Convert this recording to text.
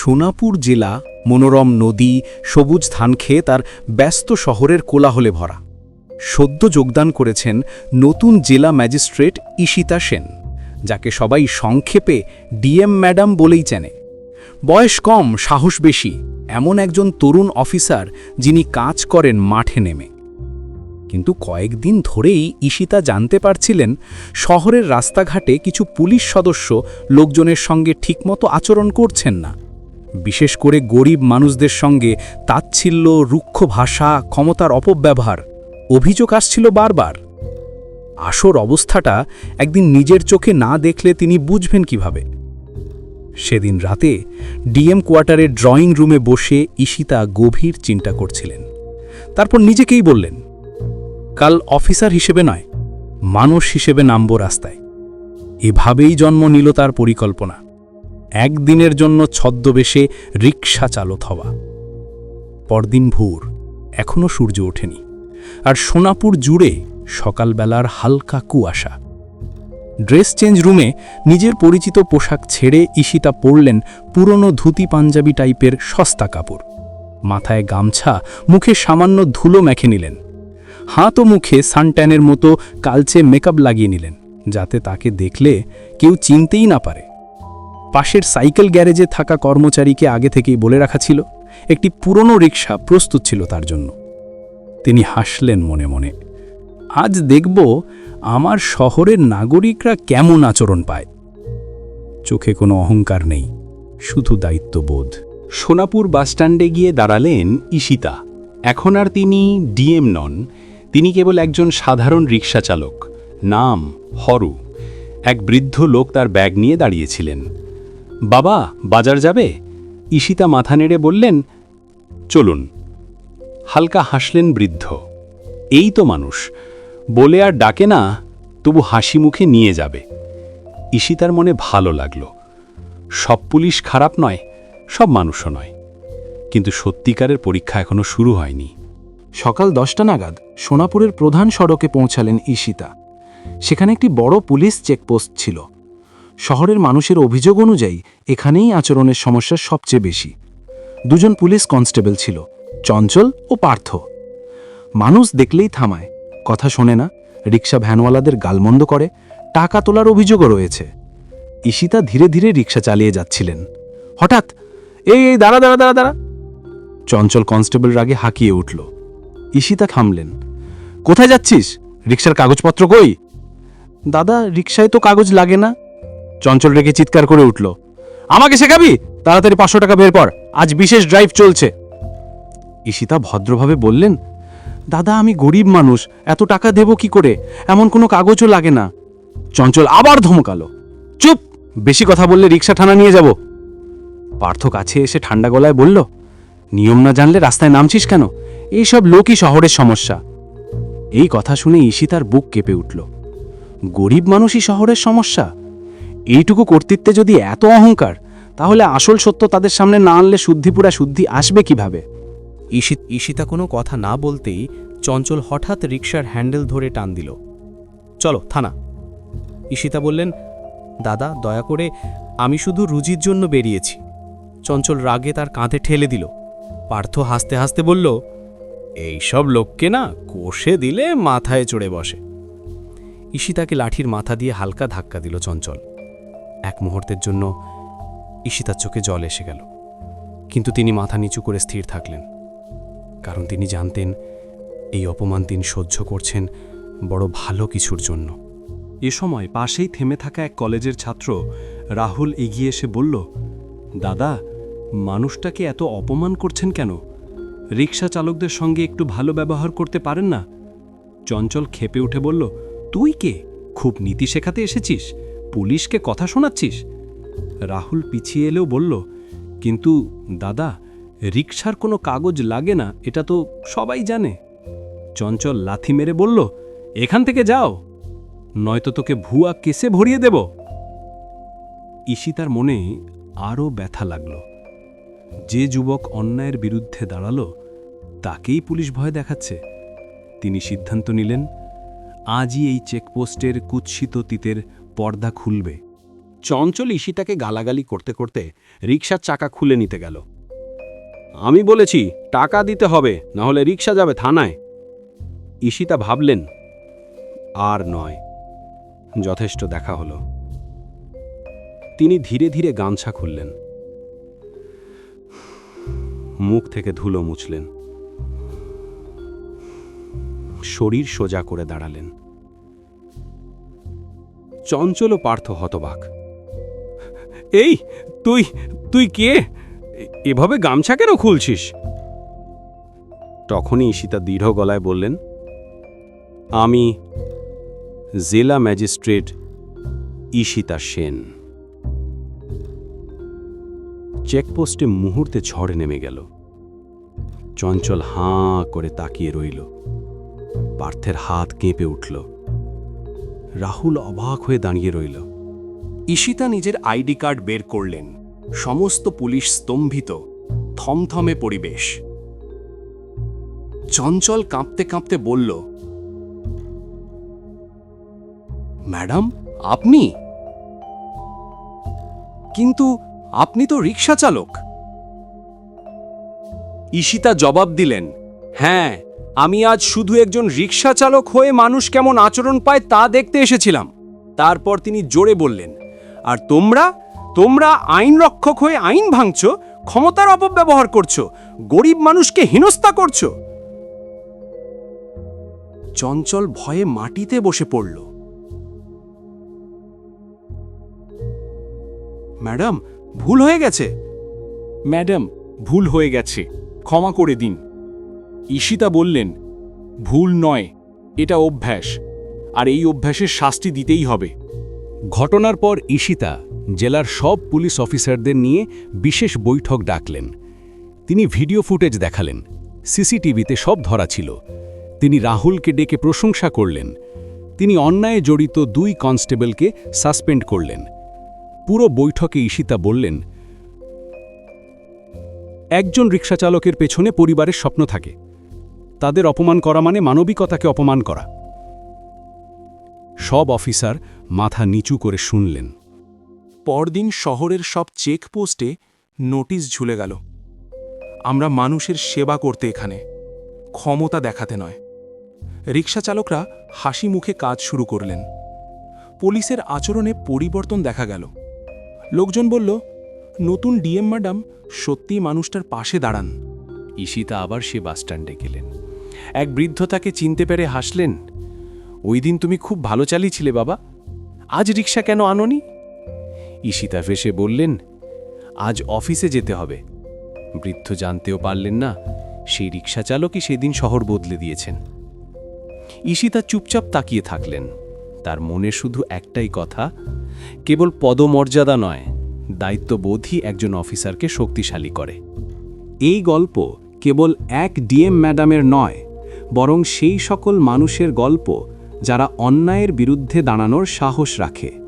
সোনাপুর জেলা মনোরম নদী, সবুজ ধান খেয়ে তার ব্যস্ত শহরের কোলাহলে ভরা। সদ্য যোগদান করেছেন নতুন জেলা ম্যাজিস্ট্রেট ঈশিতা সেন, যাকে সবাই সংক্ষেপে ডিএম ম্যাডাম বলেই চেনে। বয়স কম, সাহস বেশি, এমন একজন তরুণ অফিসার যিনি কাজ করেন মাঠে নেমে। কিন্তু কয়েকদিন ধরেই ঈশিতা জানতে পারছিলেন শহরের রাস্তাঘাটে কিছু পুলিশ সদস্য লোকজনের সঙ্গে ঠিকমতো আচরণ করছেন না। বিশেষ করে গরিব মানুষদের সঙ্গে তাচ্ছিল্য, রুক্ষ ভাষা, ক্ষমতার অপব্যবহার। অভিযোগ আসছিল বারবার। আসর অবস্থাটা একদিন নিজের চোখে না দেখলে তিনি বুঝবেন কীভাবে। সেদিন রাতে ডিএম কোয়ার্টারের ড্রয়িং রুমে বসে ঈশিতা গভীর চিন্তা করছিলেন। তারপর নিজেকেই বললেন, কাল অফিসার হিসেবে নয়, মানুষ হিসেবে নামব রাস্তায়। এভাবেই জন্ম নিল তার পরিকল্পনা। একদিনের জন্য ছদ্মবেশে রিক্সা চালক হওয়া। পরদিন ভোর এখনও সূর্য ওঠেনি। আর সোনাপুর জুড়ে সকালবেলার হালকা কুয়াশা। ড্রেস চেঞ্জ রুমে নিজের পরিচিত পোশাক ছেড়ে ঈশিতা পরলেন পুরনো ধুতি পাঞ্জাবি টাইপের সস্তা কাপড়। মাথায় গামছা, মুখে সামান্য ধুলো মেখে নিলেন। হাত ও মুখে সানট্যানের মতো কালচে মেকআপ লাগিয়ে নিলেন, যাতে তাকে দেখলে কেউ চিনতেই না পারে। পাশের সাইকেল গ্যারেজে থাকা কর্মচারীকে আগে থেকেই বলে রাখা ছিল, একটি পুরনো রিক্সা প্রস্তুত ছিল তার জন্য। তিনি হাসলেন মনে মনে। আজ দেখব আমার শহরের নাগরিকরা কেমন আচরণ পায়। চোখে কোনো অহংকার নেই, শুধু দায়িত্ববোধ। সোনাপুর বাসস্ট্যান্ডে গিয়ে দাঁড়ালেন ঈশিতা। এখন আর তিনি ডিএম নন। তিনি কেবল একজন সাধারণ রিক্সা চালক। নাম হরু। এক বৃদ্ধ লোক তার ব্যাগ নিয়ে দাঁড়িয়েছিলেন। বাবা, বাজার যাবে? ঈশিতা মাথা নেড়ে বললেন, চলুন। হালকা হাসলেন বৃদ্ধ। এই তো মানুষ। বলে আর ডাকে না, তবু হাসি মুখে নিয়ে যাবে। ঈশিতার মনে ভালো লাগল। সব পুলিশ খারাপ নয়, সব মানুষও নয়। কিন্তু সত্যিকারের পরীক্ষা এখনও শুরু হয়নি। সকাল দশটা নাগাদ সোনাপুরের প্রধান সড়কে পৌঁছালেন ঈশিতা। সেখানে একটি বড় পুলিশ চেকপোস্ট ছিল। শহরের মানুষের অভিযোগ অনুযায়ী এখানেই আচরণের সমস্যা সবচেয়ে বেশি। দুজন পুলিশ কনস্টেবল ছিল, চঞ্চল ও পার্থ। মানুষ দেখলেই থামায়, কথা শোনে না রিক্সা ভ্যানওয়ালাদের গালমন্দ করে, টাকা তোলার অভিযোগও রয়েছে। ঈশিতা ধীরে ধীরে রিক্সা চালিয়ে যাচ্ছিলেন। হঠাৎ, এই এই, দাঁড়া দাঁড়া দাঁড়া দাঁড়া! চঞ্চল কনস্টেবল রাগে হাঁকিয়ে উঠল। ঈশিতা থামলেন। কোথায় যাচ্ছিস? রিক্সার কাগজপত্র কই? দাদা রিক্সায় তো কাগজ লাগে না। চঞ্চল রেগে চিৎকার করে উঠল, আমাকে শেখাবি? তাড়াতাড়ি পাঁচশো টাকা বের পর আজ বিশেষ ড্রাইভ চলছে। ঈশিতা ভদ্রভাবে বললেন, দাদা, আমি গরিব মানুষ, এত টাকা দেব কি করে? এমন কোনো কাগজও লাগে না। চঞ্চল আবার ধমকালো, চুপ, বেশি কথা বললে রিক্সা থানা নিয়ে যাব। পার্থ কাছে এসে ঠান্ডা গলায় বলল, নিয়ম না জানলে রাস্তায় নামছিস কেন? এইসব লোকই শহরের সমস্যা। এই কথা শুনে ঈশিতার বুক কেঁপে উঠল, গরিব মানুষই শহরের সমস্যা। এইটুকু কর্তৃত্বে যদি এত অহংকার, তাহলে আসল সত্য তাদের সামনে না আনলে শুদ্ধিপুরা শুদ্ধি আসবে কীভাবে? ঈশিত ঈশিতা কোনো কথা না বলতেই চঞ্চল হঠাৎ রিক্সার হ্যান্ডেল ধরে টান দিল। চলো, থানা। ঈশিতা বললেন, দাদা, দয়া করে আমি শুধু রুজির জন্য বেরিয়েছি। চঞ্চল রাগে তার কাঁধে ঠেলে দিল। পার্থ হাসতে হাসতে বলল এইসব লোককে না কষে দিলে মাথায় চড়ে বসে। ঈশিতাকে লাঠির মাথা দিয়ে হালকা ধাক্কা দিল চঞ্চল। এক মুহূর্তের জন্য ঈশিতার চোখে জল এসে গেল। কিন্তু তিনি মাথা নিচু করে স্থির থাকলেন। কারণ তিনি জানতেন, এই অপমান তিনি সহ্য করছেন বড় ভালো কিছুর জন্য। এ সময় পাশেই থেমে থাকা এক কলেজের ছাত্র রাহুল এগিয়ে এসে বলল, দাদা, মানুষটাকে এত অপমান করছেন কেন? রিক্সা চালকদের সঙ্গে একটু ভালো ব্যবহার করতে পারেন না? চঞ্চল খেপে উঠে বলল, তুই কে? খুব নীতি শেখাতে এসেছিস? পুলিশকে কথা শোনাচ্ছিস? রাহুল পিছিয়ে এলেও বলল, কিন্তু দাদা রিক্সার কোনো কাগজ লাগে না, এটা তো সবাই জানে। চঞ্চল লাথি মেরে বলল, এখান থেকে যাও, নয়তো তোকে ভুয়া কেসে ভরিয়ে দেব। ঈশিতার মনে আরও ব্যথা লাগল। যে যুবক অন্যায়ের বিরুদ্ধে দাঁড়াল, তাকেই পুলিশ ভয় দেখাচ্ছে। তিনি সিদ্ধান্ত নিলেন, আজই এই চেকপোস্টের কুৎসিত তিতের পর্দা খুলবে। চঞ্চল ঈশিতাকে গালাগালি করতে করতে রিকশার চাকা খুলে নিতে গেল। আমি বলেছি, টাকা দিতে হবে না হলে রিকশা যাবে থানায়। ঈশিতা ভাবলেন, আর নয়, যথেষ্ট দেখা হলো। তিনি ধীরে ধীরে গামছা খুললেন। মুখ থেকে ধুলো মুছলেন। শরীর সোজা করে দাঁড়ালেন। চঞ্চল পার্থ হতবাক। এই, তুই তুই কে? এভাবে গামছা কেন খুলছিস? তখনই ঈশিতা দৃঢ় গলায় বললেন, আমি জেলা ম্যাজিস্ট্রেট ঈশিতা সেন। চেকপোস্টে মুহূর্তে ঝড় নেমে গেল। চঞ্চল হাঁ করে তাকিয়ে রইল। পার্থের হাত কেঁপে উঠল। রাহুল অবাক হয়ে দাঁড়িয়ে রইল। ঈশিতা নিজের আইডি কার্ড বের করলেন। সমস্ত পুলিশ স্তম্ভিত। থমথমে পরিবেশ। চঞ্চল কাঁপতে কাঁপতে বলল, ম্যাডাম, আপনি? কিন্তু আপনি তো রিক্সা চালক ঈশিতা জবাব দিলেন হ্যাঁ আমি আজ শুধু একজন রিক্সা চালক হয়ে মানুষ কেমন আচরণ পায় তা দেখতে এসেছিলাম। তারপর তিনি জোরে বললেন, আর তোমরা? তোমরা আইন রক্ষক হয়ে আইন ভাঙছ, ক্ষমতার অপব্যবহার করছ, গরিব মানুষকে হেনস্থা করছ? চঞ্চল ভয়ে মাটিতে বসে পড়ল। ম্যাডাম, ভুল হয়ে গেছে? ম্যাডাম, ভুল হয়ে গেছে। ক্ষমা করে দিন। ঈশিতা বললেন, ভুল নয়, এটা অভ্যাস, আর এই অভ্যাসের শাস্তি দিতেই হবে। ঘটনার পর ঈশিতা জেলার সব পুলিশ অফিসারদের নিয়ে বিশেষ বৈঠক ডাকলেন। তিনি ভিডিও ফুটেজ দেখালেন, সিসিটিভিতে সব ধরা ছিল। তিনি রাহুলকে ডেকে প্রশংসা করলেন। তিনি অন্যায়ে জড়িত দুই কনস্টেবলকে সাসপেন্ড করলেন। পুরো বৈঠকে ঈশিতা বললেন, একজন রিক্সাচালকের পেছনে পরিবারের স্বপ্ন থাকে তাদের অপমান করা মানে মানবিকতাকে অপমান করা। সব অফিসার মাথা নিচু করে শুনলেন। পরদিন শহরের সব চেকপোস্টে নোটিশ ঝুলে গেল। আমরা মানুষের সেবা করতে এখানে, ক্ষমতা দেখাতে নয়। রিক্সা চালকরা হাসি মুখে কাজ শুরু করলেন। পুলিশের আচরণে পরিবর্তন দেখা গেল। লোকজন বলল, নতুন ডিএম ম্যাডাম সত্যি মানুষটার পাশে দাঁড়ান। ঈশিতা আবার সে বাসস্ট্যান্ডে গেলেন। এক বৃদ্ধ তাকে চিনতে পেরে হাসলেন, ওই দিন তুমি খুব ভালো চালিয়েছিলে বাবা। আজ রিক্সা কেন আনোনি? ঈশিতা ফেসে বললেন, আজ অফিসে যেতে হবে। বৃদ্ধ জানতেও পারলেন না, সেই রিক্সা চালকই সেদিন শহর বদলে দিয়েছেন। ঈশিতা চুপচাপ তাকিয়ে থাকলেন। তার মনে শুধু একটাই কথা, কেবল পদমর্যাদা নয়, দায়িত্ববোধই একজন অফিসারকে শক্তিশালী করে। এই গল্প কেবল এক ডিএম ম্যাডামের নয় বরং সেই সকল মানুষের গল্প যারা অন্যায়ের বিরুদ্ধে দাঁড়ানোর সাহস রাখে।